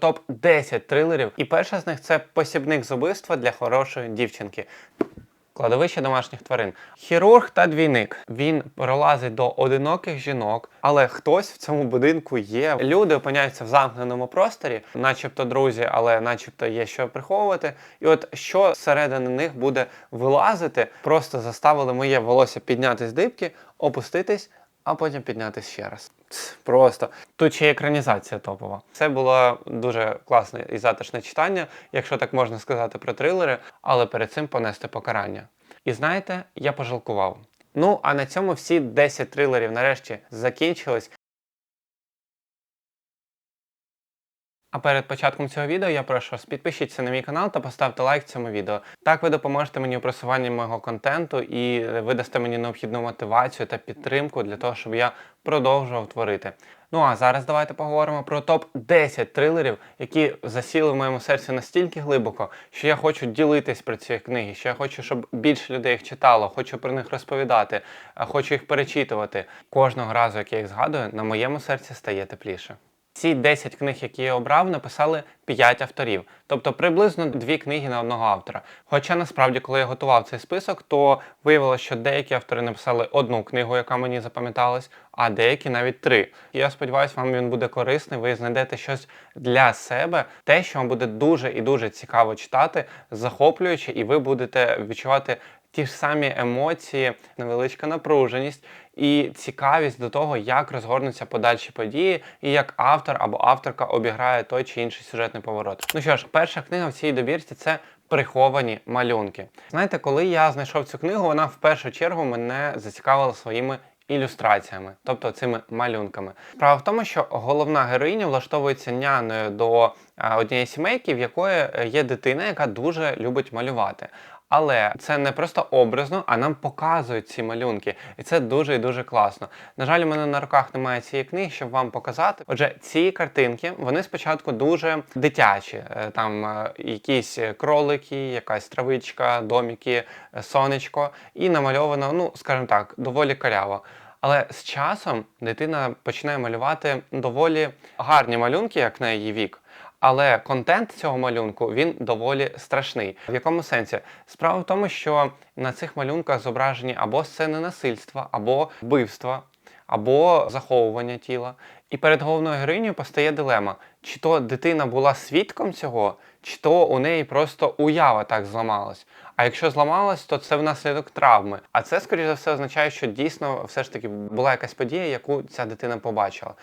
топ 10 трилерів. І перша з них це посібник з убивства для хорошої дівчинки. Кладовище домашніх тварин. Хірург та двійник. Він пролазить до одиноких жінок, але хтось в цьому будинку є. Люди опиняються в замкненому просторі, начебто друзі, але начебто є що приховувати. І от що зсередини них буде вилазити, просто заставили моє волосся підняти з дибки, опуститись, а потім піднятись ще раз. Просто тут ще екранізація топова. Це було дуже класне і затишне читання, якщо так можна сказати про трилери, але перед цим понести покарання. І знаєте, я пожалкував. Ну а на цьому всі 10 трилерів нарешті закінчились. А перед початком цього відео я прошу вас підпишіться на мій канал та поставте лайк цьому відео. Так ви допоможете мені у просуванні мого контенту і ви дасте мені необхідну мотивацію та підтримку для того, щоб я продовжував творити. Ну а зараз давайте поговоримо про топ 10 трилерів, які засіли в моєму серці настільки глибоко, що я хочу ділитись про ці книги, що я хочу, щоб більше людей їх читало, хочу про них розповідати, хочу їх перечитувати. Кожного разу, як я їх згадую, на моєму серці стає тепліше. Ці 10 книг, які я обрав, написали 5 авторів, тобто приблизно дві книги на одного автора. Хоча насправді, коли я готував цей список, то виявилося, що деякі автори написали одну книгу, яка мені запам'яталась, а деякі навіть три. І я сподіваюся, вам він буде корисний. Ви знайдете щось для себе, те, що вам буде дуже і дуже цікаво читати, захоплююче, і ви будете відчувати ті ж самі емоції, невеличка напруженість і цікавість до того, як розгорнуться подальші події, і як автор або авторка обіграє той чи інший сюжетний поворот. Ну що ж, перша книга в цій добірці це. Приховані малюнки. Знаєте, коли я знайшов цю книгу, вона в першу чергу мене зацікавила своїми ілюстраціями, тобто цими малюнками. Справа в тому, що головна героїня влаштовується няною до однієї сімейки, в якої е, є дитина, яка дуже любить малювати. Але це не просто образно, а нам показують ці малюнки. І це дуже і дуже класно. На жаль, у мене на руках немає цієї книги, щоб вам показати. Отже, ці картинки вони спочатку дуже дитячі. Е, Там е, якісь кролики, якась травичка, доміки, е, сонечко, і намальовано, ну скажімо так, доволі каряво. Але з часом дитина починає малювати доволі гарні малюнки, як на її вік. Але контент цього малюнку він доволі страшний. В якому сенсі? Справа в тому, що на цих малюнках зображені або сцени насильства, або вбивства, або заховування тіла. І перед головною героїнею постає дилема: чи то дитина була свідком цього, чи то у неї просто уява так зламалась. А якщо зламалась, то це внаслідок травми. А це, скоріш за все, означає, що дійсно все ж таки була якась подія, яку ця дитина побачила.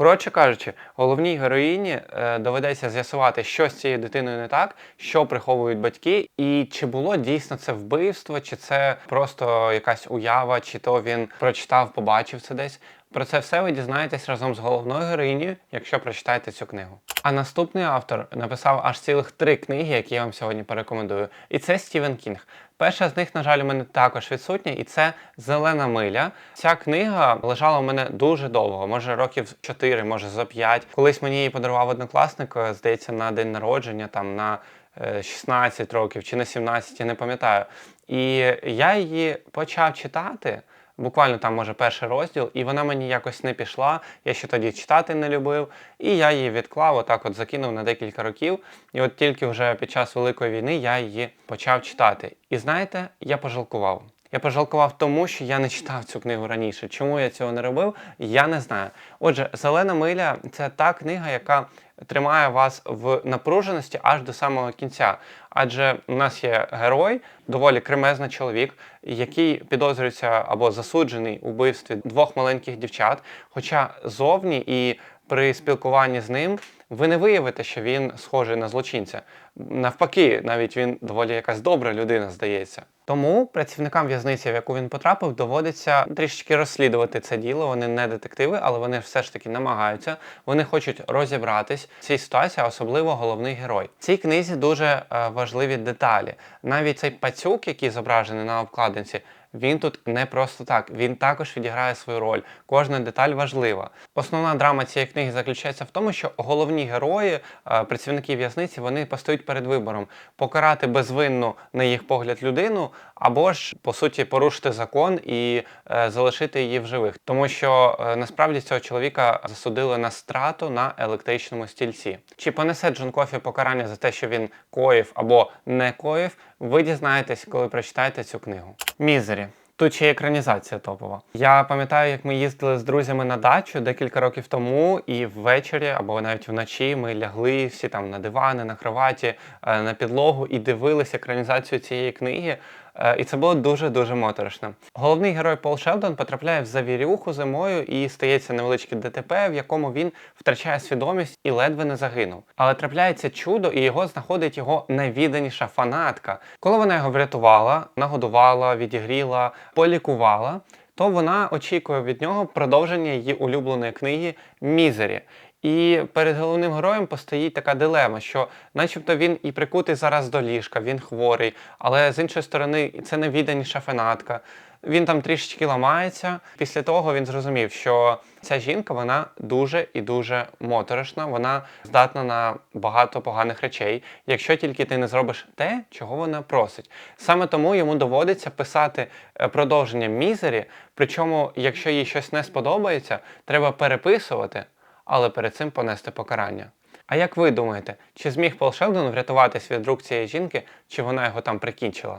Коротше кажучи, головній героїні е, доведеться з'ясувати, що з цією дитиною не так, що приховують батьки, і чи було дійсно це вбивство, чи це просто якась уява, чи то він прочитав, побачив це десь. Про це все ви дізнаєтесь разом з головною героїнею, якщо прочитаєте цю книгу. А наступний автор написав аж цілих три книги, які я вам сьогодні порекомендую. І це Стівен Кінг. Перша з них, на жаль, у мене також відсутня, і це Зелена миля. Ця книга лежала у мене дуже довго, може років 4, може за 5. Колись мені її подарував однокласник, е, здається, на день народження, там на е, 16 років чи на 17, я не пам'ятаю. І я її почав читати. Буквально там, може, перший розділ, і вона мені якось не пішла. Я ще тоді читати не любив, і я її відклав, отак от закинув на декілька років. І от тільки вже під час Великої війни я її почав читати. І знаєте, я пожалкував. Я пожалкував тому, що я не читав цю книгу раніше. Чому я цього не робив, я не знаю. Отже, Зелена миля це та книга, яка тримає вас в напруженості аж до самого кінця. Адже у нас є герой, доволі кремезний чоловік, який підозрюється або засуджений у вбивстві двох маленьких дівчат. Хоча зовні і при спілкуванні з ним ви не виявите, що він схожий на злочинця. Навпаки, навіть він доволі якась добра людина, здається. Тому працівникам в'язниці, в яку він потрапив, доводиться трішечки розслідувати це діло. Вони не детективи, але вони все ж таки намагаються. Вони хочуть розібратись в цій ситуації, особливо головний герой. В цій книзі дуже е, важливі деталі. Навіть цей пацюк, який зображений на обкладинці, він тут не просто так. Він також відіграє свою роль. Кожна деталь важлива. Основна драма цієї книги заключається в тому, що головні герої, е, працівники в'язниці, вони постають перед вибором покарати безвинну, на їх погляд, людину, або ж по суті порушити закон і е, залишити її в живих, тому що е, насправді цього чоловіка засудили на страту на електричному стільці. Чи понесе Джон Кофі покарання за те, що він коїв або не коїв, ви дізнаєтесь, коли прочитаєте цю книгу. Мізері. Тут є екранізація топова. Я пам'ятаю, як ми їздили з друзями на дачу декілька років тому, і ввечері або навіть вночі ми лягли всі там на дивани, на кроваті, е, на підлогу і дивилися екранізацію цієї книги. Е, І це було дуже-дуже моторошно. Головний герой Пол Шелдон потрапляє в завірюху зимою і стається невеличке ДТП, в якому він втрачає свідомість і ледве не загинув. Але трапляється чудо, і його знаходить його найвідданіша фанатка. Коли вона його врятувала, нагодувала, відігріла, полікувала, то вона очікує від нього продовження її улюбленої книги Мізері. І перед головним героєм постоїть така дилема, що, начебто, він і прикутий зараз до ліжка, він хворий, але з іншої сторони, це невідданіша фанатка. Він там трішечки ламається. Після того він зрозумів, що ця жінка вона дуже і дуже моторошна, вона здатна на багато поганих речей, якщо тільки ти не зробиш те, чого вона просить. Саме тому йому доводиться писати е, продовження мізері. Причому, якщо їй щось не сподобається, треба переписувати але перед цим понести покарання. А як ви думаєте, чи зміг Пол Шелдон врятуватись від рук цієї жінки, чи вона його там прикінчила?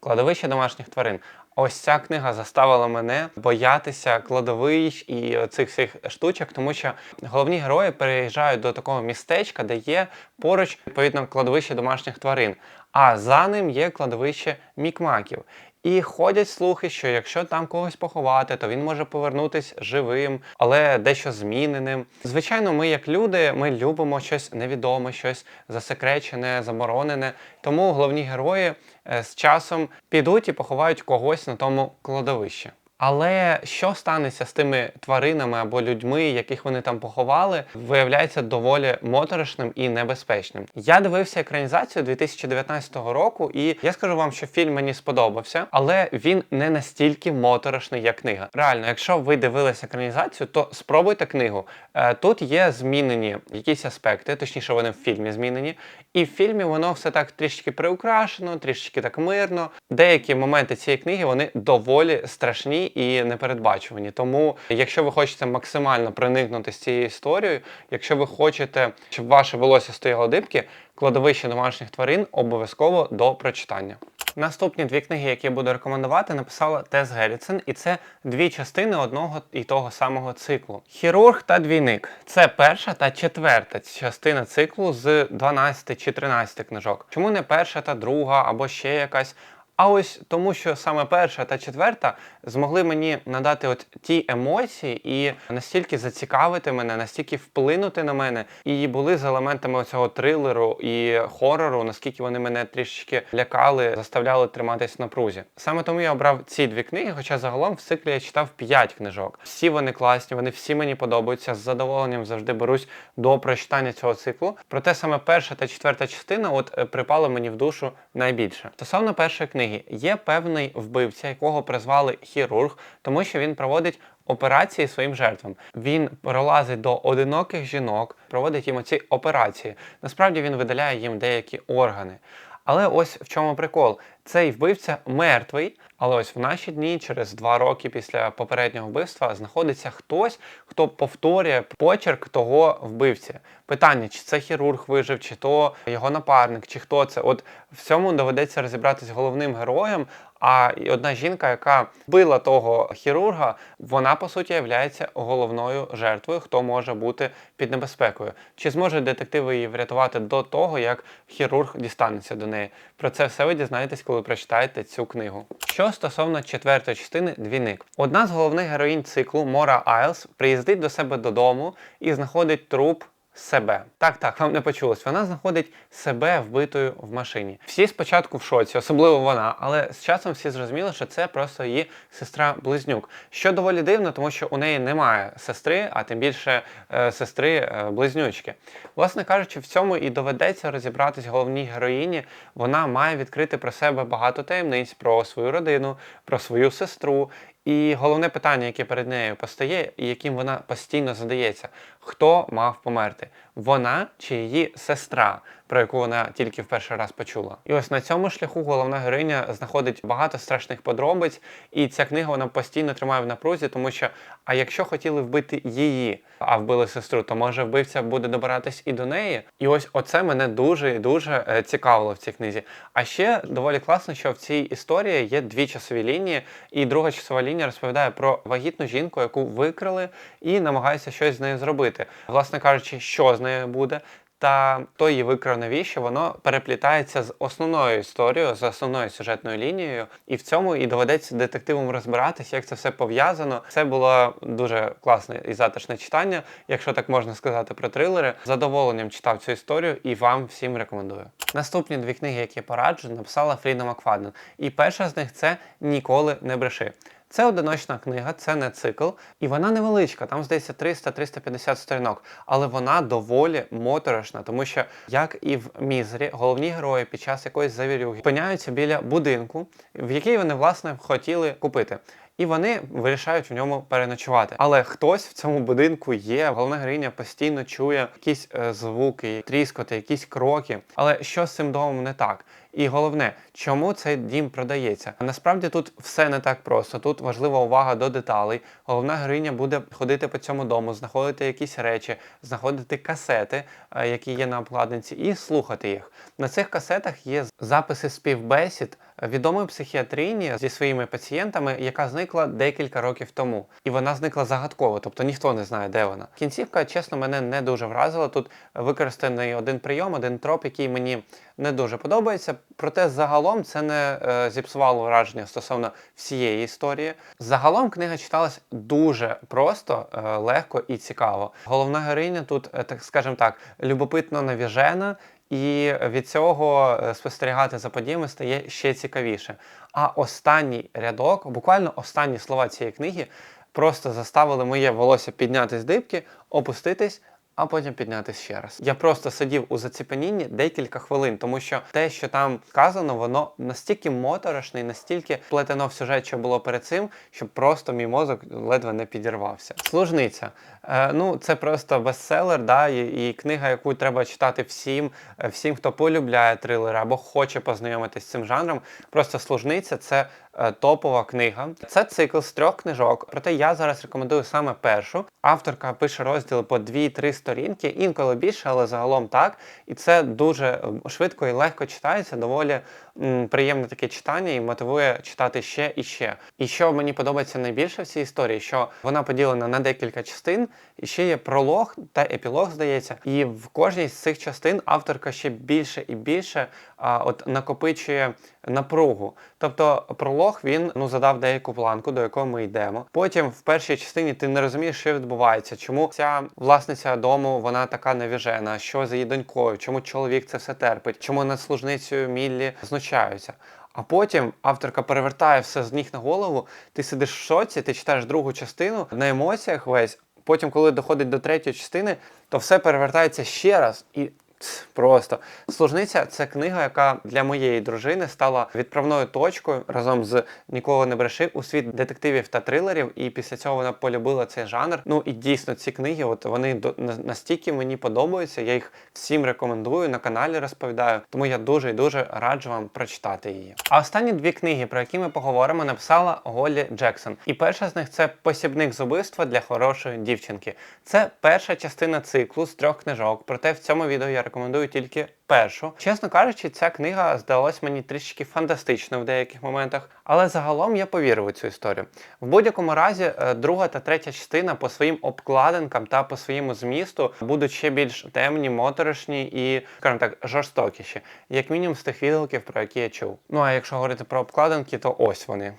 Кладовище домашніх тварин. Ось ця книга заставила мене боятися кладовищ і цих всіх штучок, тому що головні герої переїжджають до такого містечка, де є поруч відповідно кладовище домашніх тварин. А за ним є кладовище мікмаків. І ходять слухи, що якщо там когось поховати, то він може повернутись живим, але дещо зміненим. Звичайно, ми, як люди, ми любимо щось невідоме, щось засекречене, заборонене. Тому головні герої е, з часом підуть і поховають когось на тому кладовищі. Але що станеться з тими тваринами або людьми, яких вони там поховали, виявляється доволі моторошним і небезпечним. Я дивився екранізацію 2019 року, і я скажу вам, що фільм мені сподобався, але він не настільки моторошний, як книга. Реально, якщо ви дивилися екранізацію, то спробуйте книгу. Е, Тут є змінені якісь аспекти, точніше, вони в фільмі змінені. І в фільмі воно все так трішки приукрашено, трішки так мирно. Деякі моменти цієї книги вони доволі страшні і непередбачувані. Тому, якщо ви хочете максимально проникнути з цією історією, якщо ви хочете, щоб ваше волосся стояло дибки, кладовище домашніх тварин обов'язково до прочитання. Наступні дві книги, які я буду рекомендувати, написала Тес Геррітсен, і це дві частини одного і того самого циклу. Хірург та двійник це перша та четверта частина циклу з 12 чи 13 книжок. Чому не перша та друга або ще якась? А ось тому, що саме перша та четверта змогли мені надати от ті емоції і настільки зацікавити мене, настільки вплинути на мене, і були з елементами цього трилеру і хорору, наскільки вони мене трішечки лякали, заставляли триматись в напрузі. Саме тому я обрав ці дві книги, хоча загалом в циклі я читав 5 книжок. Всі вони класні, вони всі мені подобаються. З задоволенням завжди берусь до прочитання цього циклу. Проте саме перша та четверта частина от е, припала мені в душу найбільше. Стосовно першої книги, є певний вбивця, якого призвали хірург, тому що він проводить операції своїм жертвам. Він пролазить до одиноких жінок, проводить їм оці операції. Насправді він видаляє їм деякі органи. Але ось в чому прикол. Цей вбивця мертвий, але ось в наші дні, через два роки після попереднього вбивства, знаходиться хтось, хто повторює почерк того вбивці. Питання, чи це хірург вижив, чи то його напарник, чи хто це. От в цьому доведеться розібратись головним героєм. А одна жінка, яка вбила того хірурга, вона по суті є головною жертвою, хто може бути під небезпекою. Чи зможуть детективи її врятувати до того, як хірург дістанеться до неї? Про це все ви дізнаєтесь, коли прочитаєте цю книгу. Що стосовно четвертої частини двійник, одна з головних героїнь циклу Мора Айлс приїздить до себе додому і знаходить труп себе. Так, так, вам не почулось. Вона знаходить себе вбитою в машині. Всі спочатку в шоці, особливо вона, але з часом всі зрозуміли, що це просто її сестра-близнюк. Що доволі дивно, тому що у неї немає сестри, а тим більше е, сестри е. Власне кажучи, в цьому і доведеться розібратись головній героїні. Вона має відкрити про себе багато таємниць, про свою родину, про свою сестру. І головне питання, яке перед нею постає, і яким вона постійно задається: хто мав померти? Вона чи її сестра, про яку вона тільки в перший раз почула. І ось на цьому шляху головна героїня знаходить багато страшних подробиць, і ця книга вона постійно тримає в напрузі, тому що а якщо хотіли вбити її, а вбили сестру, то може вбивця буде добиратись і до неї. І ось оце мене дуже і дуже е, цікавило в цій книзі. А ще доволі класно, що в цій історії є дві часові лінії, і друга часова лінія розповідає про вагітну жінку, яку викрали, і намагається щось з нею зробити. Власне кажучи, що з нею буде. Та хто її викрав навіщо, воно переплітається з основною історією, з основною сюжетною лінією, і в цьому і доведеться детективам розбиратися, як це все пов'язано. Це було дуже класне і затишне читання, якщо так можна сказати про трилери. З задоволенням читав цю історію і вам всім рекомендую. Наступні дві книги, які я пораджу, написала Фріда Макфаден. І перша з них це Ніколи не бреши. Це одиночна книга, це не цикл, і вона невеличка, там здається 300-350 сторінок, але вона доволі моторошна, тому що, як і в Мізері, головні герої під час якоїсь завірюги опиняються біля будинку, в який вони власне хотіли купити. І вони вирішають в ньому переночувати. Але хтось в цьому будинку є. Головна героїня постійно чує якісь е, звуки, тріскоти, якісь кроки. Але що з цим домом не так? І головне, чому цей дім продається? Насправді тут все не так просто. Тут важлива увага до деталей. Головна героїня буде ходити по цьому дому, знаходити якісь речі, знаходити касети, е, які є на обкладинці, і слухати їх. На цих касетах є записи співбесід відомої психіатріні зі своїми пацієнтами, яка зникла декілька років тому. І вона зникла загадково, тобто ніхто не знає, де вона. Кінцівка, чесно, мене не дуже вразила. Тут використаний один прийом, один троп, який мені не дуже подобається. Проте загалом це не е, зіпсувало враження стосовно всієї історії. Загалом книга читалась дуже просто, е, легко і цікаво. Головна героїня тут, е, так скажімо так, любопитно навіжена. І від цього е, спостерігати за подіями стає ще цікавіше. А останній рядок, буквально останні слова цієї книги, просто заставили моє волосся підняти з дибки, опуститись. А потім піднятися ще раз. Я просто сидів у заціпенінні декілька хвилин, тому що те, що там сказано, воно настільки моторошне і настільки плетено в сюжет, що було перед цим, що просто мій мозок ледве не підірвався. Служниця. Е, ну, це просто бестселер, да, і, і книга, яку треба читати всім, е, всім, хто полюбляє трилери або хоче познайомитися з цим жанром. Просто служниця це топова книга. Це цикл з трьох книжок. Проте я зараз рекомендую саме першу. Авторка пише розділи по 2-3 сторінки, інколи більше, але загалом так. І це дуже е, швидко і легко читається, доволі приємне таке читання і мотивує читати ще і ще. І що мені подобається найбільше в цій історії, що вона поділена на декілька частин, і ще є пролог та епілог, здається. І в кожній з цих частин авторка ще більше і більше а, от накопичує напругу. Тобто пролог він ну задав деяку планку, до якої ми йдемо. Потім в першій частині ти не розумієш, що відбувається, чому ця власниця дому вона така невіжена, що з її донькою, чому чоловік це все терпить, чому над служницею Міллі знущаються. А потім авторка перевертає все з ніг на голову. Ти сидиш в шоці, ти читаєш другу частину на емоціях весь. Потім, коли доходить до третьої частини, то все перевертається ще раз і. Просто служниця це книга, яка для моєї дружини стала відправною точкою разом з нікого не бреши у світ детективів та трилерів. І після цього вона полюбила цей жанр. Ну і дійсно ці книги, от вони настільки мені подобаються. Я їх всім рекомендую на каналі розповідаю. Тому я дуже і дуже раджу вам прочитати її. А останні дві книги, про які ми поговоримо, написала Голлі Джексон. І перша з них це посібник з убивства для хорошої дівчинки. Це перша частина циклу з трьох книжок. Проте в цьому відео я рекомендую тільки першу. Чесно кажучи, ця книга здалась мені трішки фантастичною в деяких моментах, але загалом я повірив у цю історію. В будь-якому разі, е, друга та третя частина по своїм обкладинкам та по своєму змісту будуть ще більш темні, моторошні і, скажімо так, жорстокіші, як мінімум з тих відгуків, про які я чув. Ну а якщо говорити про обкладинки, то ось вони.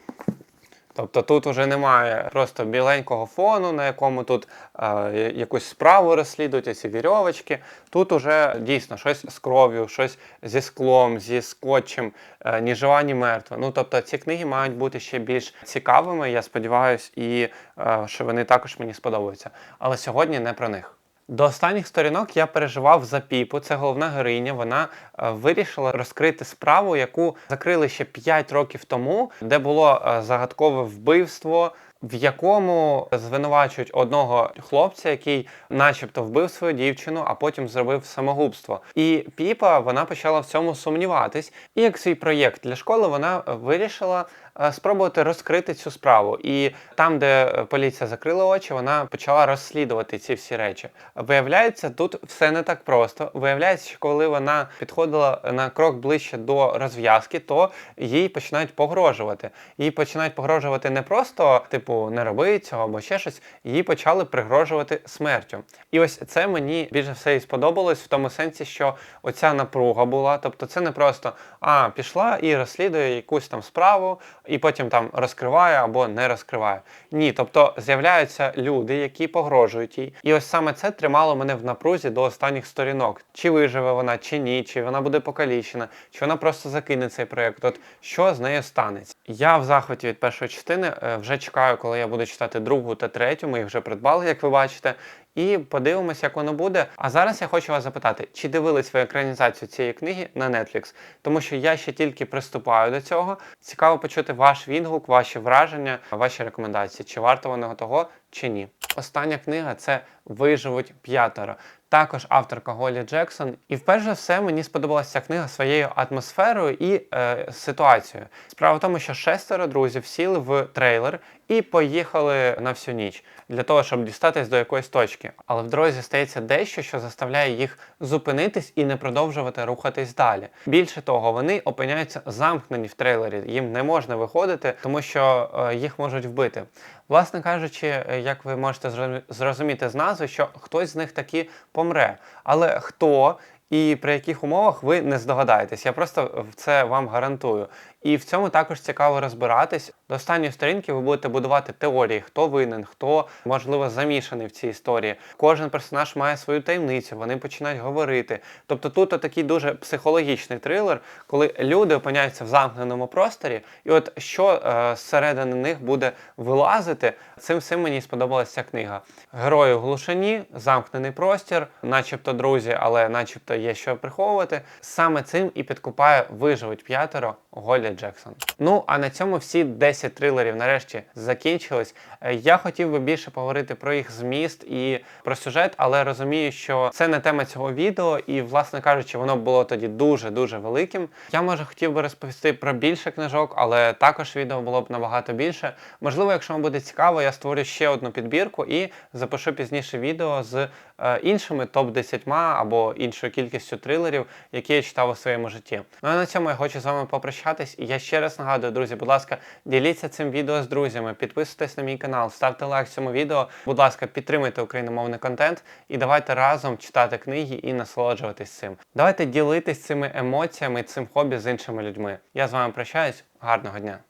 Тобто тут уже немає просто біленького фону, на якому тут е, якусь справу розслідують, ці вірьовочки. Тут уже дійсно щось з кров'ю, щось зі склом, зі скотчем, е, ні жива, ні мертва. Ну тобто ці книги мають бути ще більш цікавими, я сподіваюся, і е, що вони також мені сподобаються. Але сьогодні не про них. До останніх сторінок я переживав за Піпу. Це головна героїня. Вона е, вирішила розкрити справу, яку закрили ще 5 років тому, де було е, загадкове вбивство, в якому звинувачують одного хлопця, який, начебто, вбив свою дівчину, а потім зробив самогубство. І Піпа вона почала в цьому сумніватись. І як свій проєкт для школи вона вирішила е, спробувати розкрити цю справу. І там, де е, поліція закрила очі, вона почала розслідувати ці всі речі. Виявляється, тут все не так просто. Виявляється, що коли вона підходила на крок ближче до розв'язки, то їй починають погрожувати. Їй починають погрожувати не просто, типу, не роби цього або ще щось. Їй почали пригрожувати смертю. І ось це мені більше все і сподобалось в тому сенсі, що оця напруга була. Тобто, це не просто а пішла і розслідує якусь там справу, і потім там розкриває або не розкриває. Ні, тобто з'являються люди, які погрожують їй. І ось саме це тримало мене в напрузі до останніх сторінок. Чи виживе вона, чи ні, чи вона буде покалічена, чи вона просто закине цей проєкт. От що з нею станеться? Я в захваті від першої частини е, вже чекаю, коли я буду читати другу та третю. Ми їх вже придбали, як ви бачите. І подивимось, як воно буде. А зараз я хочу вас запитати, чи дивились ви екранізацію цієї книги на Netflix? Тому що я ще тільки приступаю до цього. Цікаво почути ваш відгук, ваші враження, ваші рекомендації, чи варто воно того, чи ні. Остання книга це Виживуть п'ятеро. Також авторка Голі Джексон. І вперше все мені сподобалася ця книга своєю атмосферою і е, ситуацією. Справа в тому, що шестеро друзів сіли в трейлер і поїхали на всю ніч для того, щоб дістатись до якоїсь точки. Але в дорозі стається дещо, що заставляє їх зупинитись і не продовжувати рухатись далі. Більше того, вони опиняються замкнені в трейлері. Їм не можна виходити, тому що е, їх можуть вбити. Власне кажучи, е, як ви можете зрозуміти з назви, що хтось з них таки помре. Але хто і при яких умовах ви не здогадаєтесь. Я просто в це вам гарантую. І в цьому також цікаво розбиратись. До останньої сторінки ви будете будувати теорії, хто винен, хто можливо замішаний в цій історії. Кожен персонаж має свою таємницю, вони починають говорити. Тобто тут такий дуже психологічний трилер, коли люди опиняються в замкненому просторі, і от що е, зсередини них буде вилазити, цим всім мені сподобалася ця книга. Герої в глушині, замкнений простір, начебто друзі, але начебто є що приховувати. Саме цим і підкупає виживуть п'ятеро Голі Джексон. Ну а на цьому всі 10 трилерів нарешті закінчились. Е, Я хотів би більше поговорити про їх зміст і про сюжет, але розумію, що це не тема цього відео, і, власне кажучи, воно було тоді дуже дуже великим. Я може хотів би розповісти про більше книжок, але також відео було б набагато більше. Можливо, якщо вам буде цікаво, я створю ще одну підбірку і запишу пізніше відео з е, іншими топ 10 або іншою кількістю трилерів, які я читав у своєму житті. Ну а на цьому я хочу з вами попрощатись. І я ще раз нагадую, друзі, будь ласка, діліться цим відео з друзями, підписуйтесь на мій канал, ставте лайк цьому відео. Будь ласка, підтримуйте україномовний контент і давайте разом читати книги і насолоджуватись цим. Давайте ділитись цими емоціями, цим хобі з іншими людьми. Я з вами прощаюсь. Гарного дня!